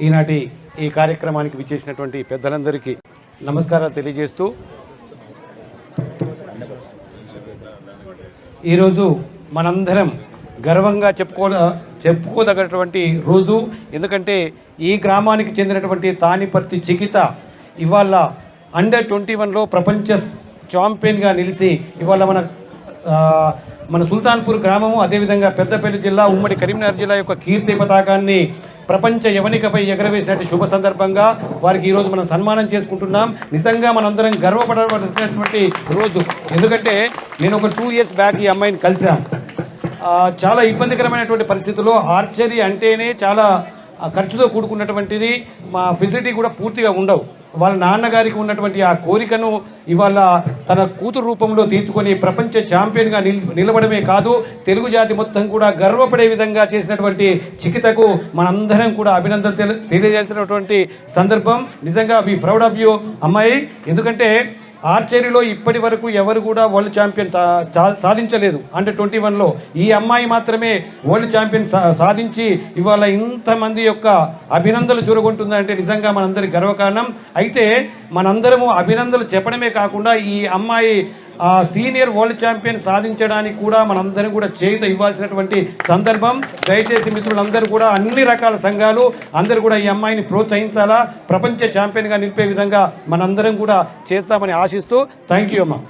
ఈనాటి ఈ కార్యక్రమానికి విచ్చేసినటువంటి పెద్దలందరికీ నమస్కారాలు తెలియజేస్తూ ఈరోజు మనందరం గర్వంగా చెప్పుకో చెప్పుకోదగినటువంటి రోజు. ఎందుకంటే ఈ గ్రామానికి చెందినటువంటి తానిపర్తి చికిత ఇవాళ అండర్ ట్వంటీ వన్లో ప్రపంచ ఛాంపియన్గా నిలిచి ఇవాళ మన మన సుల్తాన్పూర్ గ్రామము అదేవిధంగా పెద్దపల్లి జిల్లా ఉమ్మడి కరీంనగర్ జిల్లా యొక్క కీర్తి పతాకాన్ని ప్రపంచ యవనికపై ఎగరవేసినట్టు శుభ సందర్భంగా వారికి ఈరోజు మనం సన్మానం చేసుకుంటున్నాం. నిజంగా మనందరం గర్వపడవలసినటువంటి రోజు. ఎందుకంటే నేను ఒక టూ ఇయర్స్ బ్యాక్ ఈ అమ్మాయిని కలిశాను చాలా ఇబ్బందికరమైనటువంటి పరిస్థితుల్లో ఆర్చరీ అంటేనే చాలా ఖర్చుతో కూడుకున్నటువంటిది. మా ఫెసిలిటీ కూడా పూర్తిగా ఉండవు. వాళ్ళ నాన్నగారికి ఉన్నటువంటి ఆ కోరికను ఇవాళ తన కూతురు రూపంలో తీర్చుకొని ప్రపంచ ఛాంపియన్గా నిల్ నిలబడమే కాదు తెలుగు జాతి మొత్తం కూడా గర్వపడే విధంగా చేసినటువంటి చికితకు మనందరం కూడా అభినందనలు తెలి తెలియజేసినటువంటి సందర్భం. నిజంగా వి ప్రౌడ్ ఆఫ్ యూ అమ్మాయి. ఎందుకంటే ఆర్చరీలో ఇప్పటి వరకు ఎవరు కూడా వరల్డ్ ఛాంపియన్ సాధించలేదు. అంటే ట్వంటీ వన్లో ఈ అమ్మాయి మాత్రమే వరల్డ్ ఛాంపియన్ సా- సాధించి ఇవాళ ఇంతమంది యొక్క అభినందనలు చూరగొంటుందంటే నిజంగా మనందరి గర్వకారణం. అయితే మనందరము అభినందనలు చెప్పడమే కాకుండా ఈ అమ్మాయి ఆ సీనియర్ వరల్డ్ ఛాంపియన్ సాధించడానికి కూడా మనందరం కూడా చేయుత ఇవ్వాల్సినటువంటి సందర్భం. దయచేసి మిత్రులందరూ కూడా అన్ని రకాల సంఘాలు అందరూ కూడా ఈ అమ్మాయిని ప్రోత్సహించాలా? ప్రపంచ ఛాంపియన్గా నిలిపే విధంగా మనందరం కూడా చేస్తామని ఆశిస్తూ థ్యాంక్ యూ అమ్మా.